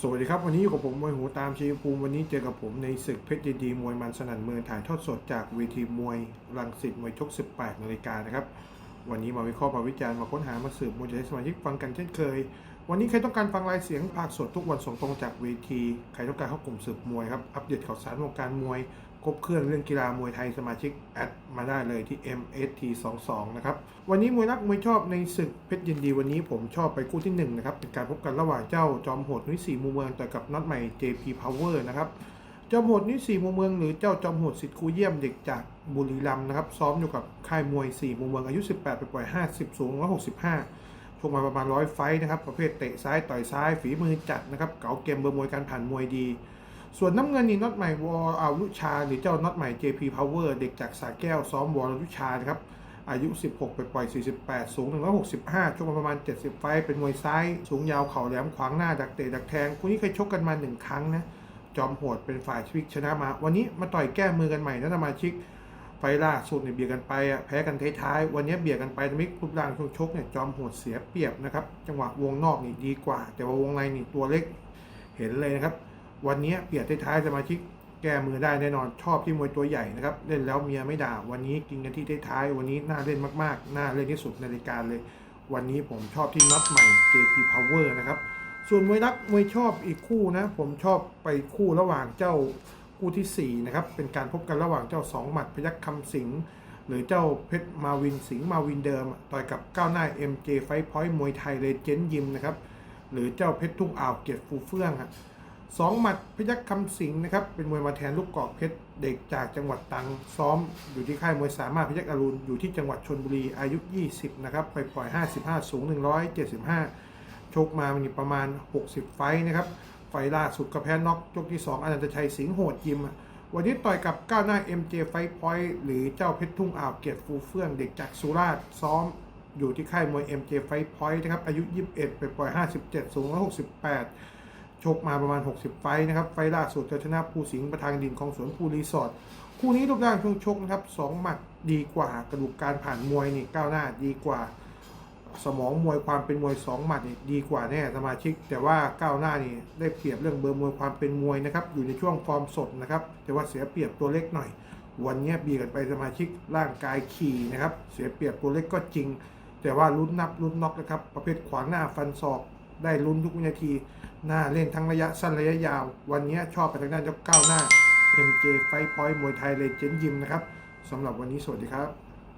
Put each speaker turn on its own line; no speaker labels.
สวัสดีครับ วันนี้อยู่กับผมมวยหูตามชัยภูมิวันนี้เจอกับผมในศึกเพชรดีดีมวยมันสนั่นเมืองถ่ายทอดสดจากเวทีมวยรังสิตมวยชก 18นาฬิกานะครับ วันนี้มาวิเคราะห์มาวิจารณ์มาค้นหามาสืบมวยจะให้สมาชิกฟังกันเช่นเคย วันนี้ใครต้องการฟังรายเสียงภาคสดทุกวันส่งตรงจากเวที ใครต้องการเข้ากลุ่มสืบมวยครับอัปเดตข่าวสารวงการมวย ครบเครื่องเรื่องกีฬามวยไทยสมาชิกแอดมาได้เลยที่ MST22 นะครับ วันนี้มวยรักมวยชอบในศึกเพชรยินดีวันนี้ผมชอบไปคู่ที่หนึ่งนะครับ เป็นการพบกันระหว่างเจ้าจอมโหดนุ้ยสีมุมเมืองต่อกับน็อตใหม่ JP Power นะครับจอมโหดนุ้ยสีมุมเมืองหรือเจ้าจอมโหดสิทธิ์คูเยี่ยมเด็กจากบุรีรัมย์นะครับซ้อมอยู่กับค่ายมวยสี่มุมเมืองอายุ 18 ไปปล่อย 50 สูง 165ชกมาประมาณร้อยไฟนะครับ ประเภทเตะซ้ายต่อยซ้ายฝีมือจัดนะครับ เก๋าเกมเบอร์มวยการผ่านมวยดี ส่วนน้ำเงินนี่น็อตใหม่วออาลุชา หรือเจ้าน็อตใหม่ JP Power เด็กจากสาแก้วซ้อมวอลุชานะครับ อายุ 16 ไปปล่อย 48 สูง 165ชกมาประมาณ 70 ไฟ เป็นมวยซ้าย สูงยาวเข่าแหลมขวางหน้าดักเตะดักแทง คู่นี้เคยชกกันมาหนึ่งครั้งนะ จอมโหดเป็นฝ่ายชวิกชนะมา วันนี้มาต่อยแก้มือกันใหม่นะสมาชิก ไฟล่าสุดเนี่ยเบียดกันไปอะแพ้กันท้ายๆ วันนี้เบียดกันไปทำให้รูปร่างช่วงชกเนี่ยจอมโหดเสียเปรียบนะครับ จังหวะวงนอกนี่ดีกว่า แต่ว่าวงในนี่ตัวเล็ก เห็นเลยนะครับ วันนี้เปียดท้ายสมาชิกแก้มือได้แน่นอนชอบที่มวยตัวใหญ่นะครับ เล่นแล้วเมียไม่ด่า วันนี้กินกันที่ท้ายวันนี้น่าเล่นมากๆ น่าเล่นที่สุดในรายการเลย วันนี้ผมชอบที่น็อตใหม่ JP Power นะครับส่วนมวยรักมวยชอบอีกคู่นะ ผมชอบไปคู่ระหว่างเจ้าคู่ที่ 4 นะครับ เป็นการพบกันระหว่างเจ้าสองหมัดพยัคฆ์คำสิงหรือเจ้าเพชรมาวินสิงห์มาวินเดิม ต่อยกับก้าวหน้า MJ ไฟพอยต์มวยไทยเลเจนด์ยิมนะครับ หรือเจ้าเพชรทุ่งอ่าวเกียรติฟูเฟื่องอะ สองหมัดพยัคฆ์คำสิงนะครับ เป็นมวยมาแทนลูกกอกเพชรเด็กจากจังหวัดตรังซ้อม อยู่ที่ค่ายมวยสามารถพยัคฆ์อรุณอยู่ที่จังหวัดชนบุรีอายุ 20 นะครับไปปล่อย55 สูง 175 ชกมามันประมาณ 60 ไฟนะครับ ไฟล่าสุดก็แพ้น็อกยกที่ 2อนันตชัยสิงห์โหดยิม วันนี้ต่อยกับก้าวหน้า MJ ไฟพอยต์หรือเจ้าเพชรทุ่งอ่าวเกียรติฟูเฟื่องเด็กจากสุราษฎร์ซ้อม อยู่ที่ค่ายมวย MJ ไฟพอยต์นะครับอายุ 21 ไปปล่อย 57 สูง 168 ชกมาประมาณ 60 ไฟนะครับ ไฟล่าสุดก็ชนะภูสิงห์ประธานดินของสวนภูรีสอร์ทคู่นี้รูปร่างช่วงชกนะครับสองหมัดดีกว่ากระดูกการผ่านมวยนี่ก้าวหน้าดีกว่าสมองมวยความเป็นมวยสองหมัดนี่ดีกว่าแน่สมาชิก แต่ว่าก้าวหน้านี่ได้เปรียบเรื่องเบอร์มวยความเป็นมวยนะครับอยู่ในช่วงฟอร์มสดนะครับแต่ว่าเสียเปรียบตัวเล็กหน่อย วันนี้เบียดกันไปสมาชิกร่างกายขี่นะครับเสียเปรียบตัวเล็กก็จริง แต่ว่าลุ้นนับลุ้นน็อกนะครับประเภทขวางหน้าฟันศอก ได้ลุ้นทุกวินาที หน้าเล่นทั้งระยะสั้นระยะยาว วันนี้ชอบไปทางด้านเจ้าก้าวหน้า MJ ไฟพอยต์มวยไทยเลเจนด์ยิมนะครับสำหรับวันนี้สวัสดีครับ